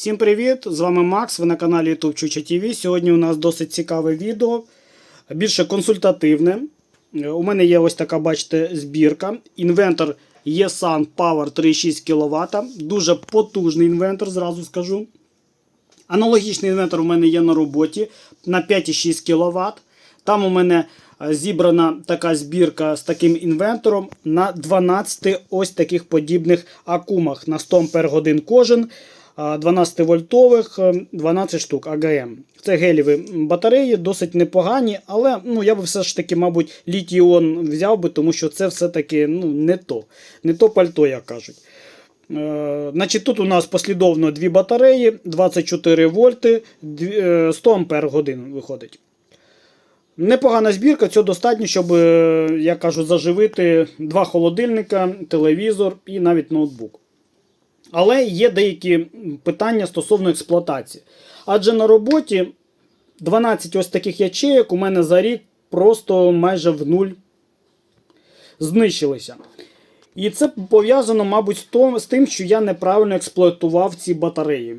Всім привіт! З вами Макс. Ви на каналі YouTube Чуча TV. Сьогодні у нас досить цікаве відео, більше консультативне. У мене є ось така, бачите, збірка. Інвентор ESUN Power 3,6 кВт. Дуже потужний інвентор, зразу скажу. Аналогічний інвентор у мене є на роботі на 5,6 кВт. Там у мене е, зібрана така збірка з таким інвентором на 12 ось таких подібних акумах на 100 Ах кожен. 12 вольтових 12 штук АГМ. Це геліві батареї, досить непогані, але ну, я би все ж таки, мабуть, літій-іон взяв би, тому що це все-таки ну, не то. Не то пальто, як кажуть. Е, значить, Тут у нас послідовно дві батареї, 24 вольти, е, 100 ампер годин виходить. Непогана збірка, цього достатньо, щоб, е, я кажу, заживити два холодильника, телевізор і навіть ноутбук. Але є деякі питання стосовно експлуатації. Адже на роботі 12 ось таких ячеїк у мене за рік просто майже в нуль знищилися. І це пов'язано, мабуть, з тим, що я неправильно експлуатував ці батареї.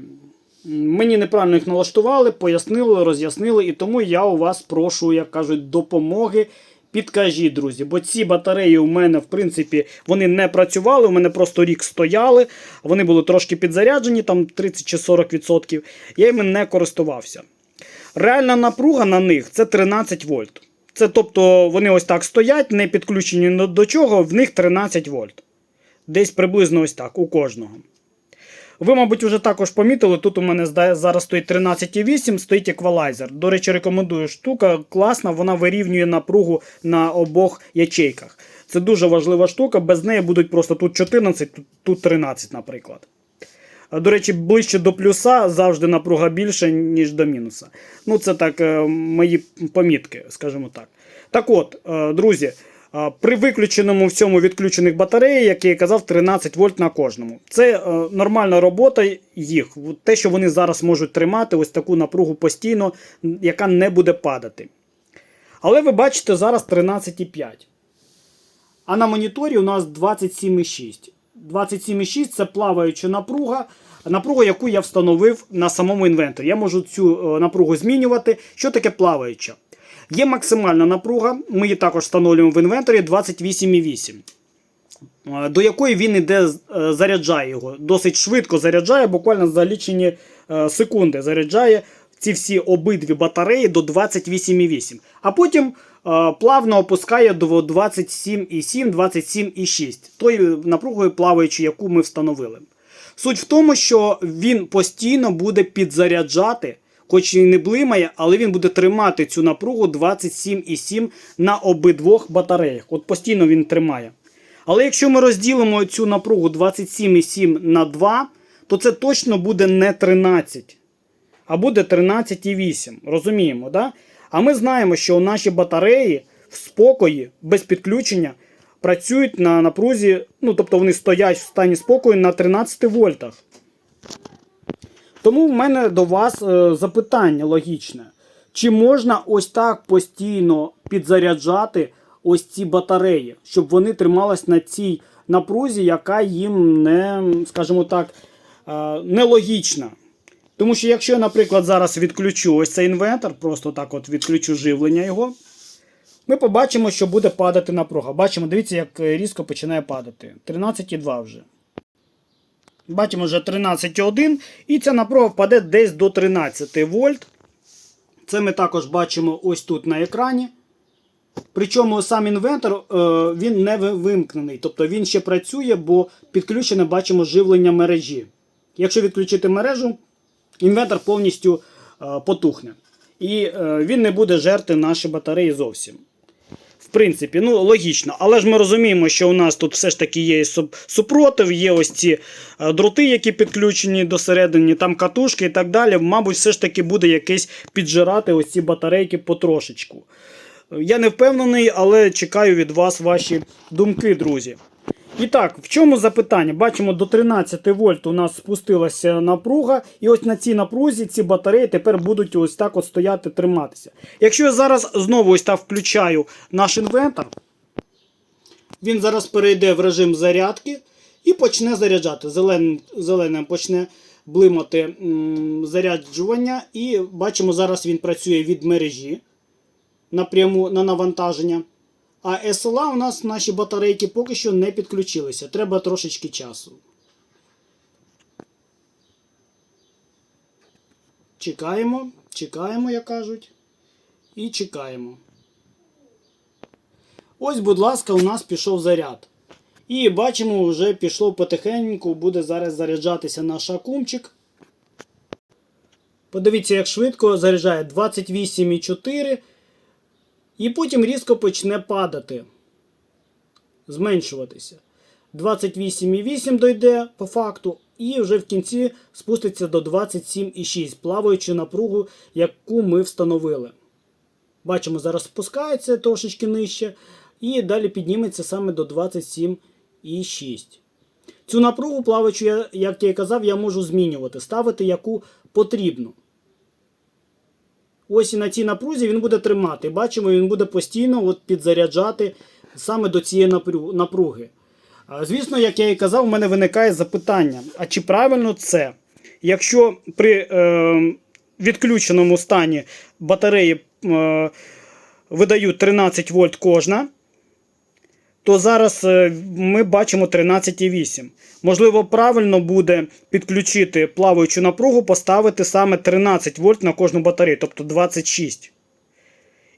Мені неправильно їх налаштували, пояснили, роз'яснили, і тому я у вас прошу, як кажуть, допомоги. Підкажіть, друзі, бо ці батареї у мене, в принципі, вони не працювали, у мене просто рік стояли, вони були трошки підзаряджені, там 30 чи 40%. Я їми не користувався. Реальна напруга на них це 13 вольт. Це тобто вони ось так стоять, не підключені до чого, в них 13 вольт. Десь приблизно ось так у кожного. Ви, мабуть, вже також помітили, тут у мене зараз стоїть 13,8, стоїть еквалайзер. До речі, рекомендую штука, класна, вона вирівнює напругу на обох ячейках. Це дуже важлива штука, без неї будуть просто тут 14, тут, тут 13, наприклад. До речі, ближче до плюса завжди напруга більше, ніж до мінуса. Ну, це так, е, мої помітки, скажімо так. Так от, е, друзі, при виключеному всьому відключених батареї, як я і казав, 13 вольт на кожному. Це е, нормальна робота їх. Те, що вони зараз можуть тримати, ось таку напругу постійно, яка не буде падати. Але ви бачите зараз 13,5. А на моніторі у нас 27,6. 27,6 це плаваюча напруга, напруга, яку я встановив на самому інвенторі. Я можу цю е, напругу змінювати. Що таке плаваюча? Є максимальна напруга, ми її також встановлюємо в інвенторі 28,8. е, До якої він іде е, заряджає його. Досить швидко заряджає, буквально за лічені е, секунди заряджає ці всі обидві батареї до 28,8. А потім плавно опускає до 27,7, 27,6. Тою напругою плаваючою, яку ми встановили. Суть в тому, що він постійно буде підзаряджати, хоч і не блимає, але він буде тримати цю напругу 27,7 на обидвох батареях. От постійно він тримає. Але якщо ми розділимо цю напругу 27,7 на 2, то це точно буде не 13 а буде 13,8. Розуміємо, да? А ми знаємо, що наші батареї в спокої, без підключення, працюють на напрузі, ну тобто вони стоять в стані спокою на 13 вольтах. Тому в мене до вас е, запитання логічне. Чи можна ось так постійно підзаряджати ось ці батареї, щоб вони тримались на цій напрузі, яка їм не, скажімо так, е, нелогічна? Тому що якщо я, наприклад, зараз відключу ось цей інвентор, просто так от відключу живлення його, ми побачимо, що буде падати напруга. Бачимо, дивіться, як різко починає падати. 13,2 вже. Бачимо вже 13,1 і ця напруга впаде десь до 13 вольт. Це ми також бачимо ось тут на екрані. Причому сам інвентор е, він не вимкнений, тобто він ще працює, бо підключене бачимо живлення мережі. Якщо відключити мережу, інвентор повністю е, потухне. І е, він не буде жерти наші батареї зовсім. Принципі, ну логічно. Але ж ми розуміємо, що у нас тут все ж таки є супротив, є ось ці е, дроти, які підключені до середини, там катушки і так далі. Мабуть, все ж таки буде якесь піджирати ось ці батарейки потрошечку. Я не впевнений, але чекаю від вас ваші думки, друзі. І так, в чому запитання? Бачимо, до 13 вольт у нас спустилася напруга, і ось на цій напрузі ці батареї тепер будуть ось так от стояти, триматися. Якщо я зараз знову ось так включаю наш інвентор, він зараз перейде в режим зарядки і почне заряджати. Зеленим, зеленим почне блимати м, заряджування. І бачимо, зараз він працює від мережі напряму на навантаження. А SLA у нас наші батарейки поки що не підключилися. Треба трошечки часу. Чекаємо, чекаємо, як кажуть. І чекаємо. Ось, будь ласка, у нас пішов заряд. І бачимо, вже пішло потихеньку, буде зараз заряджатися наш акумчик. Подивіться, як швидко заряджає 28,4. І потім різко почне падати. Зменшуватися. 28,8 дойде по факту, і вже в кінці спуститься до 27,6, плаваючи напругу, яку ми встановили. Бачимо, зараз спускається трошечки нижче, і далі підніметься саме до 27,6. Цю напругу плаваючу, як я і казав, я можу змінювати, ставити яку потрібно. Ось і на цій напрузі він буде тримати. Бачимо, він буде постійно от підзаряджати саме до цієї напруги. Звісно, як я і казав, у мене виникає запитання: а чи правильно це? Якщо при е, відключеному стані батареї е, видають 13 вольт кожна, то зараз е, ми бачимо 13,8. Можливо, правильно буде підключити плаваючу напругу, поставити саме 13 вольт на кожну батарею, тобто 26.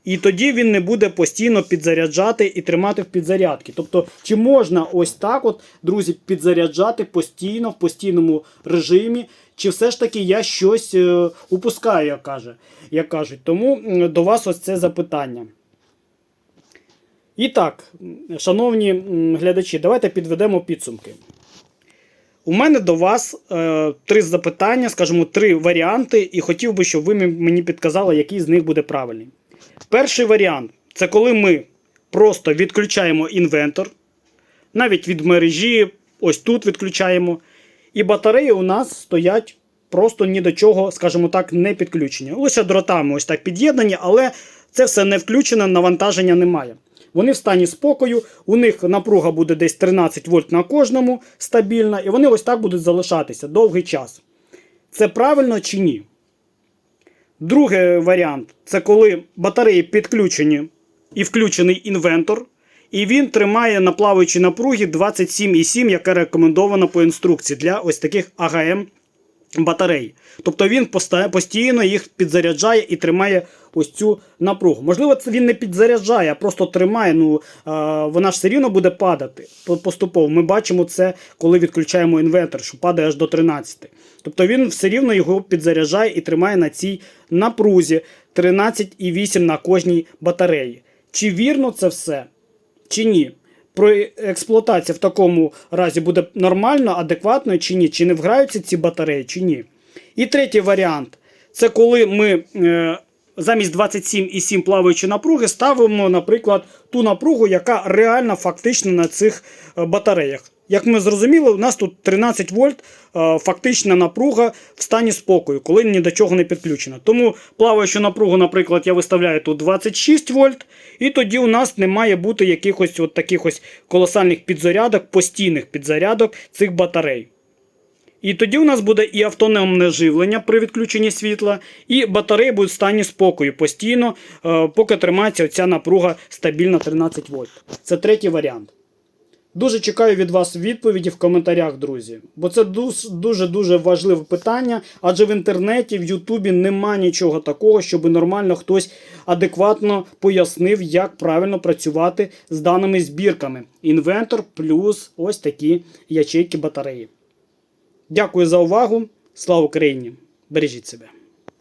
І тоді він не буде постійно підзаряджати і тримати в підзарядці. Тобто, чи можна ось так, от, друзі, підзаряджати постійно в постійному режимі, чи все ж таки я щось е, упускаю, як, каже, як кажуть. Тому до вас ось це запитання. І так, шановні глядачі, давайте підведемо підсумки. У мене до вас е, три запитання, скажімо, три варіанти, і хотів би, щоб ви мені- підказали, який з них буде правильний. Перший варіант це коли ми просто відключаємо інвентор, навіть від мережі, ось тут відключаємо. І батареї у нас стоять просто ні до чого, скажімо так, не підключені. Лише дротами ось так під'єднані, але це все не включено, навантаження немає. Вони в стані спокою, у них напруга буде десь 13 вольт на кожному стабільна, і вони ось так будуть залишатися довгий час. Це правильно чи ні? Другий варіант це коли батареї підключені і включений інвентор, і він тримає на плаваючій напругі 27,7, яка рекомендована по інструкції для ось таких АГМ батарей. Тобто він постійно їх підзаряджає і тримає ось цю напругу. Можливо, це він не підзаряджає, а просто тримає. Ну вона ж все рівно буде падати поступово. Ми бачимо це, коли відключаємо інвертор, що падає аж до 13. Тобто він все рівно його підзаряджає і тримає на цій напрузі 13,8 на кожній батареї. Чи вірно це все? Чи ні? Про експлуатація в такому разі буде нормально, адекватно чи ні? Чи не вграються ці батареї, чи ні? І третій варіант це коли ми е, замість 27,7 плаваючої напруги ставимо, наприклад, ту напругу, яка реально фактично на цих е, батареях. Як ми зрозуміли, у нас тут 13 вольт е, фактична напруга в стані спокою, коли ні до чого не підключена. Тому плаваючу напругу, наприклад, я виставляю тут 26 вольт, і тоді у нас не має бути якихось от таких ось колосальних підзарядок, постійних підзарядок цих батарей. І тоді у нас буде і автономне живлення при відключенні світла, і батареї будуть в стані спокою постійно, е, поки тримається ця напруга стабільно 13 вольт. Це третій варіант. Дуже чекаю від вас відповіді в коментарях, друзі. Бо це дуже-дуже важливе питання, адже в інтернеті, в Ютубі нема нічого такого, щоб нормально хтось адекватно пояснив, як правильно працювати з даними збірками. Інвентор плюс ось такі ячейки батареї. Дякую за увагу. Слава Україні! Бережіть себе!